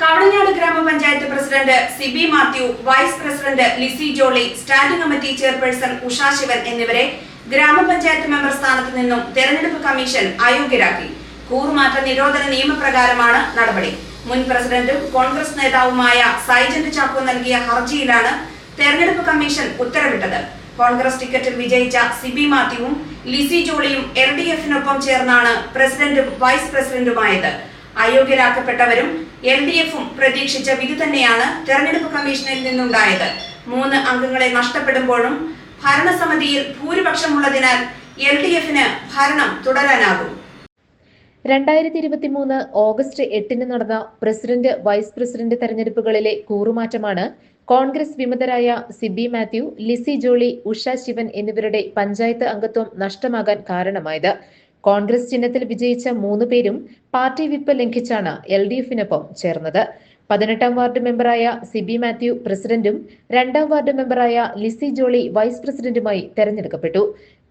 കവളഞ്ഞാട് ഗ്രാമപഞ്ചായത്ത് president Sibi Mathew vice president Lissy Jolly standing committee chairperson Usha Sivan എന്നിവരെ ഗ്രാമപഞ്ചായത്ത് member സ്ഥാനത്ത് നിന്നും തെരഞ്ഞെടുപ്പ് കമ്മീഷൻ അയോഗ്യരാക്കി. കൂറുമാറ്റ നിരോധന നിയമപ്രകാരമാണ് നടപടി. മുൻ പ്രസിഡന്റും കോൺഗ്രസ് നേതാവുമായ സൈജന്റ് ചാക്കോ നൽകിയ ഹർജിയിലാണ് തെരഞ്ഞെടുപ്പ് കമ്മീഷൻ ഉത്തരവിട്ടത്. കോൺഗ്രസ് ടിക്കറ്റിൽ വിജയിച്ച സിബി മാത്യുവും ലിസി ജോളിയും എൽ ഡി എഫിനൊപ്പം ചേർന്നാണ് പ്രസിഡന്റും വൈസ് പ്രസിഡന്റുമായത്. അയോഗ്യരാക്കപ്പെട്ടവരും എൽ ഡി എഫും പ്രതീക്ഷിച്ച വിധി തന്നെയാണ് തെരഞ്ഞെടുപ്പ് കമ്മീഷനിൽ നിന്നുണ്ടായത്. മൂന്ന് അംഗങ്ങളെ നഷ്ടപ്പെടുമ്പോഴും ഭരണസമിതിയിൽ ഭൂരിപക്ഷമുള്ളതിനാൽ എൽ ഡി എഫിന് ഭരണം തുടരാനാകും. രണ്ടായിരത്തി ഇരുപത്തി മൂന്ന് ഓഗസ്റ്റ് എട്ടിന് നടന്ന പ്രസിഡന്റ് വൈസ് പ്രസിഡന്റ് തെരഞ്ഞെടുപ്പുകളിലെ കൂറുമാറ്റമാണ് കോൺഗ്രസ് വിമതരായ സിബി മാത്യു ലിസി ജോളി ഉഷ ശിവൻ എന്നിവരുടെ പഞ്ചായത്ത് അംഗത്വം നഷ്ടമാകാൻ കാരണമായത്. കോൺഗ്രസ് ചിഹ്നത്തിൽ വിജയിച്ച മൂന്ന് പേരും പാർട്ടി വിപ്പ് ലംഘിച്ചാണ് എൽ ഡി എഫിനൊപ്പം ചേർന്നത്. പതിനെട്ടാം വാർഡ് മെമ്പറായ സിബി മാത്യു പ്രസിഡന്റും രണ്ടാം വാർഡ് മെമ്പറായ ലിസി ജോളി വൈസ് പ്രസിഡന്റുമായി തെരഞ്ഞെടുക്കപ്പെട്ടു.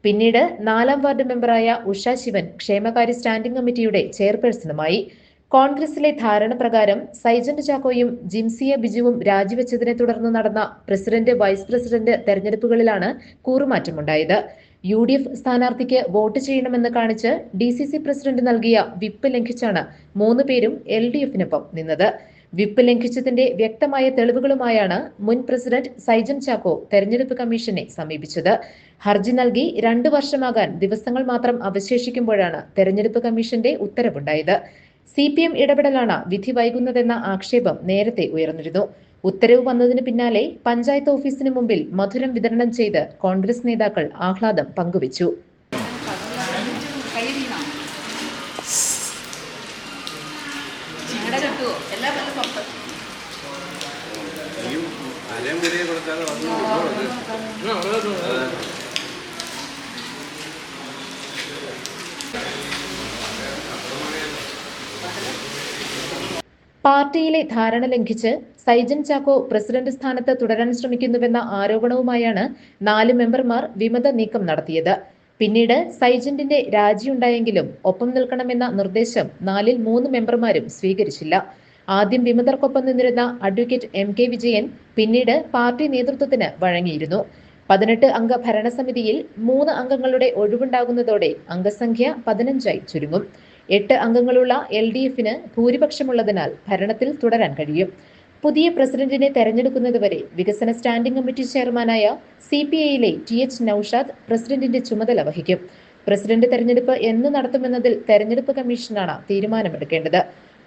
പിന്നീട് നാലാം വാർഡ് മെമ്പറായ ഉഷ ശിവൻ ക്ഷേമകാര്യ സ്റ്റാൻഡിംഗ് കമ്മിറ്റിയുടെ ചെയർപേഴ്സണുമായി. കോൺഗ്രസിലെ ധാരണ പ്രകാരം സൈജന്റ് ചാക്കോയും ജിംസിയ ബിജുവും രാജിവെച്ചതിനെ തുടർന്ന് നടന്ന പ്രസിഡന്റ് വൈസ് പ്രസിഡന്റ് തെരഞ്ഞെടുപ്പുകളിലാണ് കൂറുമാറ്റമുണ്ടായത്. യു ഡി എഫ് സ്ഥാനാർത്ഥിക്ക് വോട്ട് ചെയ്യണമെന്ന് കാണിച്ച് ഡി സി സി പ്രസിഡന്റ് നൽകിയ വിപ്പ് ലംഘിച്ചാണ് മൂന്ന് പേരും എൽ ഡി എഫിനൊപ്പം നിന്നത്. വിപ്പ് ലംഘിച്ചതിന്റെ വ്യക്തമായ തെളിവുകളുമായാണ് മുൻ പ്രസിഡന്റ് സൈജൻ ചാക്കോ തെരഞ്ഞെടുപ്പ് കമ്മീഷനെ സമീപിച്ചത്. ഹർജി നൽകി രണ്ടു വർഷമാകാൻ ദിവസങ്ങൾ മാത്രം അവശേഷിക്കുമ്പോഴാണ് തെരഞ്ഞെടുപ്പ് കമ്മീഷന്റെ ഉത്തരവുണ്ടായത്. സി പി എം ഇടപെടലാണ് വിധി വൈകുന്നതെന്ന ആക്ഷേപം നേരത്തെ ഉയർന്നിരുന്നു. ഉത്തരവ് വന്നതിന് പിന്നാലെ പഞ്ചായത്ത് ഓഫീസിന് മുമ്പിൽ മധുരം വിതരണം ചെയ്ത് കോൺഗ്രസ് നേതാക്കൾ ആഹ്ലാദം പങ്കുവച്ചു. അരയും പാർട്ടിയിലെ ധാരണ ലംഘിച്ച് സൈജൻ ചാക്കോ പ്രസിഡന്റ് സ്ഥാനത്ത് തുടരാൻ ശ്രമിക്കുന്നുവെന്ന ആരോപണവുമായാണ് നാല് മെമ്പർമാർ വിമത നീക്കം നടത്തിയത്. പിന്നീട് സൈജന്റിന്റെ രാജിയുണ്ടായെങ്കിലും ഒപ്പം നിൽക്കണമെന്ന നിർദ്ദേശം നാലിൽ മൂന്ന് മെമ്പർമാരും സ്വീകരിച്ചില്ല. ആദ്യം വിമതർക്കൊപ്പം നിന്നിരുന്ന അഡ്വക്കേറ്റ് എം കെ വിജയൻ പിന്നീട് പാർട്ടി നേതൃത്വത്തിന് വഴങ്ങിയിരുന്നു. പതിനെട്ട് അംഗ ഭരണസമിതിയിൽ മൂന്ന് അംഗങ്ങളുടെ ഒഴിവുണ്ടാകുന്നതോടെ അംഗസംഖ്യ പതിനഞ്ചായി ചുരുങ്ങും. എട്ട് അംഗങ്ങളുള്ള എൽ ഡി എഫിന് ഭൂരിപക്ഷമുള്ളതിനാൽ ഭരണത്തിൽ തുടരാൻ കഴിയും. പുതിയ പ്രസിഡന്റിനെ തെരഞ്ഞെടുക്കുന്നതുവരെ വികസന സ്റ്റാൻഡിംഗ് കമ്മിറ്റി ചെയർമാനായ സി പി ഐയിലെ ടി എച്ച് നൌഷാദ് പ്രസിഡന്റിന്റെ ചുമതല വഹിക്കും. പ്രസിഡന്റ് തെരഞ്ഞെടുപ്പ് എന്ന് നടത്തുമെന്നതിൽ തെരഞ്ഞെടുപ്പ് കമ്മീഷനാണ് തീരുമാനമെടുക്കേണ്ടത്.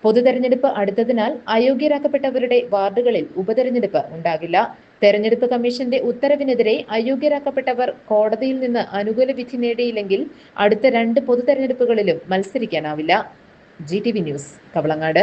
പൊതു തെരഞ്ഞെടുപ്പ് അടുത്തതിനാൽ അയോഗ്യരാക്കപ്പെട്ടവരുടെ വാർഡുകളിൽ ഉപതെരഞ്ഞെടുപ്പ് ഉണ്ടാകില്ല. തെരഞ്ഞെടുപ്പ് കമ്മീഷന്റെ ഉത്തരവിനെതിരെ അയോഗ്യരാക്കപ്പെട്ടവർ കോടതിയിൽ നിന്ന് അനുകൂല വിധി നേടിയില്ലെങ്കിൽ അടുത്ത രണ്ട് പൊതു തെരഞ്ഞെടുപ്പുകളിലും മത്സരിക്കാനാവില്ല. G T V news Kavalangad.